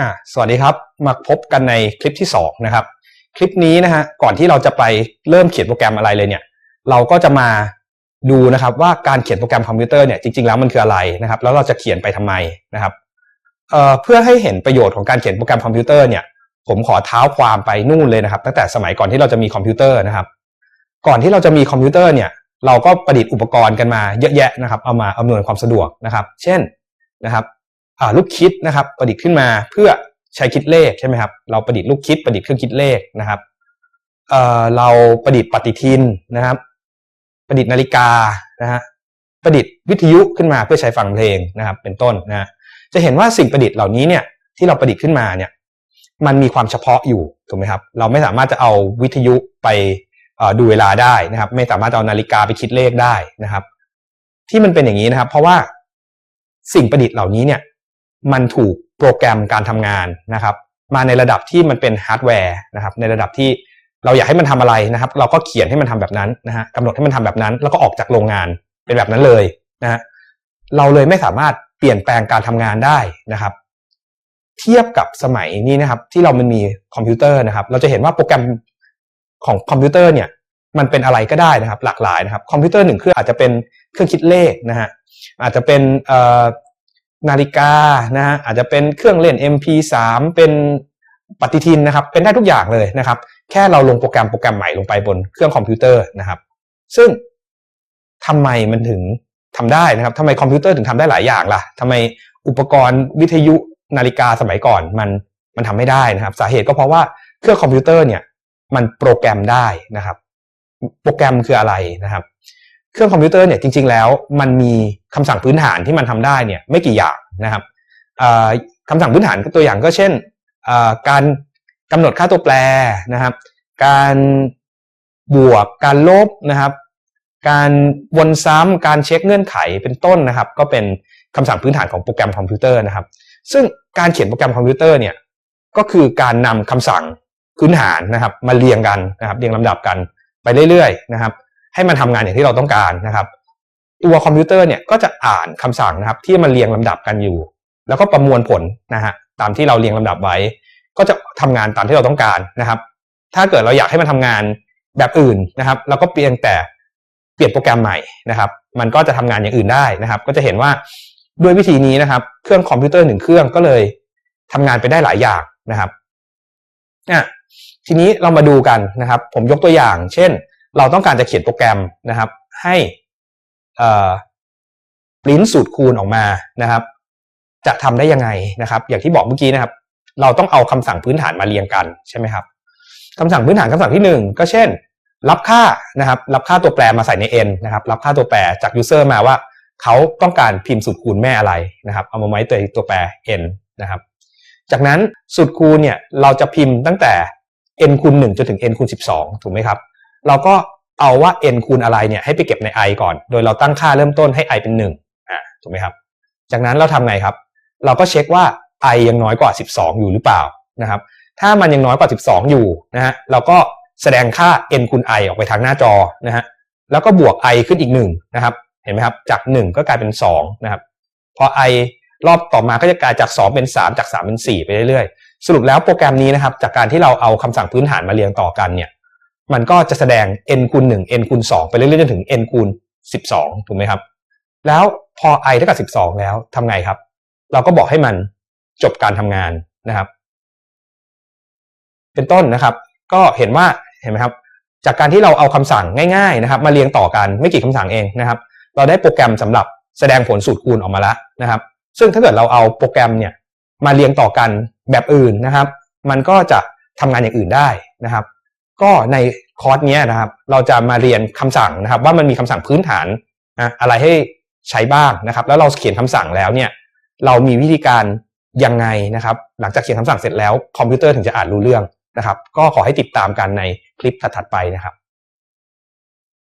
อ่าสวัสดีครับ มาพบกันในคลิปที่2นะครับ คลิปนี้นะฮะ ก่อนที่เราจะไปเริ่มเขียนโปรแกรมอะไรเลยเนี่ย เราก็จะมาดูนะครับว่าการเขียนโปรแกรมคอมพิวเตอร์เนี่ยจริงๆแล้วมันคืออะไรนะครับ แล้วเราจะเขียนไปทำไมนะครับเอ่อเพื่อให้เห็นประโยชน์ของการเขียนโปรแกรมคอมพิวเตอร์เนี่ยผมขอเท้าความไปนู่นเลยนะครับ ตั้งแต่สมัยก่อนที่เราจะมีคอมพิวเตอร์นะครับ ก่อนที่เราจะมีคอมพิวเตอร์เนี่ย เราก็ประดิษฐ์อุปกรณ์กันมาเยอะแยะนะครับ เอามาอำนวยความสะดวกนะครับ เช่นนะครับ ลูกคิดนะครับ ประดิษฐ์ขึ้นมาเพื่อใช้คิดเลขใช่ไหมครับ เราประดิษฐ์ลูกคิดประดิษฐ์เครื่องคิดเลขนะครับเเราประดิษฐ์ปฏิทินนะครับ ประดิษฐ์นาฬิกานะฮะประดิษฐ์วิทยุขึ้นมาเพื่อใช้ฟังเพลงนะครับ เป็นต้นนะฮะจะเห็นว่าสิ่งประดิษฐ์เหล่านี้เนี่ยที่เราประดิษฐ์ขึ้นมาเนี่ยมันมีความเฉพาะอยู่ถูกไหมครับ เราไม่สามารถจะเอาวิทยุไปดูเวลาได้นะครับ ไม่สามารถเอานาฬิกาไปคิดเลขได้นะครับ ที่มันเป็นอย่างนี้นะครับ เพราะว่าสิ่งประดิษฐ์เหล่านี้เนี่ย มันถูกโปรแกรมการทำงานนะครับ มาในระดับที่มันเป็นฮาร์ดแวร์นะครับในระดับที่เราอยากให้มันทำอะไรนะครับ เราก็เขียนให้มันทำแบบนั้นนะฮะกำหนดให้มันทำแบบนั้น แล้วก็ออกจากโรงงานเป็นแบบนั้นเลยนะฮะเราเลยไม่สามารถเปลี่ยนแปลงการทำงานได้นะครับ เทียบกับสมัยนี้นะครับ ที่เรามันมีคอมพิวเตอร์นะครับ เราจะเห็นว่าโปรแกรมของคอมพิวเตอร์เนี่ย มันเป็นอะไรก็ได้นะครับ หลากหลายนะครับ คอมพิวเตอร์หนึ่งเครื่องอาจจะเป็นเครื่องคิดเลขนะฮะอาจจะเป็น นาฬิกานะฮะอาจจะเป็นเครื่องเล่น MP3 เป็นปฏิทินนะครับ เป็นได้ทุกอย่างเลยนะครับ แค่เราลงโปรแกรมโปรแกรมใหม่ลงไปบนเครื่องคอมพิวเตอร์นะครับ ซึ่งทำไมมันถึงทำได้นะครับทำไมคอมพิวเตอร์ถึงทำได้หลายอย่างล่ะทำไมอุปกรณ์วิทยุนาฬิกาสมัยก่อนมันมันทำไม่ได้นะครับ สาเหตุก็เพราะว่าเครื่องคอมพิวเตอร์เนี่ยมันโปรแกรมได้นะครับ โปรแกรมคืออะไรนะครับ เครื่องคอมพิวเตอร์เนี่ยจริง ๆ แล้วมันมีคำสั่งพื้นฐานที่มันทำได้เนี่ยไม่กี่อย่างนะครับคำสั่งพื้นฐานตัวอย่างก็เช่นการกำหนดค่าตัวแปรนะครับ การบวกการลบนะครับ การวนซ้ำการเช็คเงื่อนไขเป็นต้นนะครับ ก็เป็นคำสั่งพื้นฐานของโปรแกรมคอมพิวเตอร์นะครับ ซึ่งการเขียนโปรแกรมคอมพิวเตอร์เนี่ยก็คือการนำคำสั่งพื้นฐานนะครับ มาเรียงกันนะครับเรียงลำดับกันไปเรื่อยๆนะครับ ให้มันทำงานอย่างที่เราต้องการนะครับตัวคอมพิวเตอร์เนี่ยก็จะอ่านคำสั่งนะครับ ที่มันเรียงลำดับกันอยู่ แล้วก็ประมวลผลนะฮะตามที่เราเรียงลำดับไว้ ก็จะทำงานตามที่เราต้องการนะครับ ถ้าเกิดเราอยากให้มันทำงานแบบอื่นนะครับเราก็เพียงแต่เปลี่ยนโปรแกรมใหม่นะครับ มันก็จะทำงานอย่างอื่นได้นะครับ ก็จะเห็นว่าด้วยวิธีนี้นะครับ เครื่องคอมพิวเตอร์หนึ่งเครื่องก็เลยทำงานไปได้หลายอย่างนะครับอะทีนี้เรามาดูกันนะครับ ผมยกตัวอย่าง เช่น เราต้องการจะเขียนโปรแกรมนะครับ ให้ปริ้นสูตรคูณออกมานะครับ จะทำได้ยังไงนะครับ อย่างที่บอกเมื่อกี้นะครับ เราต้องเอาคำสั่งพื้นฐานมาเรียงกันใช่ไหมครับคำสั่งพื้นฐานคำสั่งที่ 1 ก็เช่น รับค่านะครับ รับค่าตัวแปรมาใส่ใน n นะครับ รับค่าตัวแปรจาก user มาว่าเขาต้องการพิมพ์สูตรคูณแม่อะไรนะครับ เอามาไว้ตัวตัวแปร n นะครับ จากนั้นสูตรคูณเนี่ยเราจะพิมพ์ตั้งแต่ n คูณ1จนถึง n คูณ12 ถูกไหมครับ เราก็เอาว่า n คูณอะไรเนี่ยให้ไปเก็บใน i ก่อน โดยเราตั้งค่าเริ่มต้นให้ i เป็น1อ่าถูกไหมครับ จากนั้นเราทำไงครับ เราก็เช็คว่า i ยังน้อยกว่า 12 อยู่หรือเปล่านะครับ ถ้ามันยังน้อยกว่า 12 อยู่นะฮะเราก็แสดงค่า n คูณ i ออกไปทางหน้าจอนะฮะแล้วก็บวก i ขึ้นอีก1นะครับ เห็นไหมครับ จาก 1 ก็กลายเป็น2นะครับ พอ i รอบต่อมาก็จะกลายจาก 2 เป็น 3 จาก 3 เป็น 4 ไปเรื่อยๆ สรุปแล้วโปรแกรมนี้นะครับ จากการที่เราเอาคำสั่งพื้นฐานมาเรียงต่อกันเนี่ย มันก็จะแสดง n คูณ1 n คูณ2ไปเรื่อยๆจนถึง n คูณ12 ถูกไหมครับ แล้วพอ i เท่ากับ 12 แล้วทำไงครับ เราก็บอกให้มันจบการทำงานนะครับ เป็นต้นนะครับ ก็เห็นว่าเห็นไหมครับ จากการที่เราเอาคำสั่งง่ายๆนะครับ มาเรียงต่อกันไม่กี่คำสั่งเองนะครับ เราได้โปรแกรมสำหรับแสดงผลสูตรคูณออกมาแล้วนะครับ ซึ่งถ้าเกิดเราเอาโปรแกรมเนี่ยมาเรียงต่อกันแบบอื่นนะครับ มันก็จะทำงานอย่างอื่นได้นะครับ ก็ในคอร์สนี้นะครับ เราจะมาเรียนคำสั่งนะครับ ว่ามันมีคำสั่งพื้นฐานนะอะไรให้ใช้บ้างนะครับ แล้วเราเขียนคำสั่งแล้วเนี่ย เรามีวิธีการยังไงนะครับ หลังจากเขียนคำสั่งเสร็จแล้วคอมพิวเตอร์ถึงจะอ่านรู้เรื่องนะครับ ก็ขอให้ติดตามกันในคลิปถัดๆไปนะครับ